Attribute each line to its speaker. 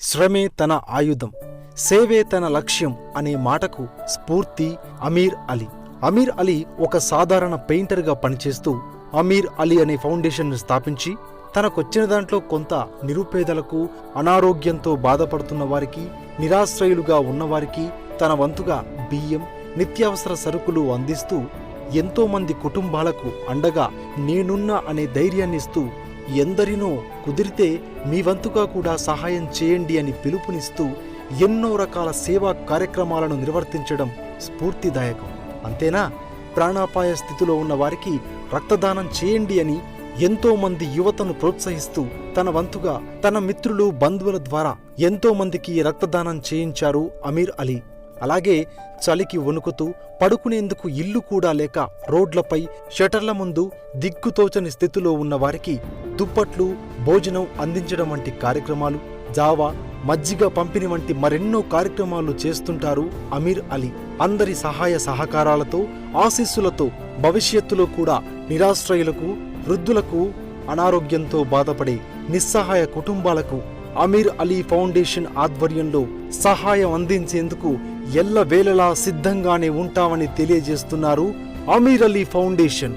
Speaker 1: శ్రమే తన ఆయుధం సేవే తన లక్ష్యం అనే మాటకు స్ఫూర్తి అమీర్ అలీ. అమీర్ అలీ ఒక సాధారణ పెయింటర్గా పనిచేస్తూ అమీర్ అలీ అనే ఫౌండేషన్ను స్థాపించి తనకొచ్చిన దాంట్లో కొంత నిరుపేదలకు అనారోగ్యంతో బాధపడుతున్న వారికి నిరాశ్రయులుగా ఉన్నవారికి తన వంతుగా బియ్యం నిత్యావసర సరుకులు అందిస్తూ ఎంతోమంది కుటుంబాలకు అండగా నేనున్నా అనే ధైర్యాన్నిస్తూ ఎందరినో కుదిరితే మీ వంతుగా కూడా సహాయం చేయండి అని పిలుపునిస్తూ ఎన్నో రకాల సేవా కార్యక్రమాలను నిర్వర్తించడం స్ఫూర్తిదాయకం. అంతేనా? ప్రాణాపాయ స్థితిలో ఉన్న వారికి రక్తదానం చేయండి అని ఎంతోమంది యువతను ప్రోత్సహిస్తూ తన వంతుగా తన మిత్రులు బంధువుల ద్వారా ఎంతోమందికి రక్తదానం చేయించారు అమీర్ అలీ. అలాగే చలికి వణుకుతూ పడుకునేందుకు ఇల్లు కూడా లేక రోడ్లపై షటర్ల ముందు దిక్కుతోచని స్థితిలో ఉన్న వారికి దుప్పట్లు భోజనం అందించడం వంటి కార్యక్రమాలు జావా మజ్జిగ పంపిణీ వంటి మరెన్నో కార్యక్రమాలు చేస్తుంటారు అమీర్ అలీ. అందరి సహాయ సహకారాలతో ఆశీస్సులతో భవిష్యత్తులో కూడా నిరాశ్రయులకు వృద్ధులకు అనారోగ్యంతో బాధపడే నిస్సహాయ కుటుంబాలకు అమీర్ అలీ ఫౌండేషన్ ఆధ్వర్యంలో సహాయం అందించేందుకు ఎల్లవేళలా సిద్ధంగానే ఉంటామని తెలియజేస్తున్నారు అమీర్ అలీ ఫౌండేషన్.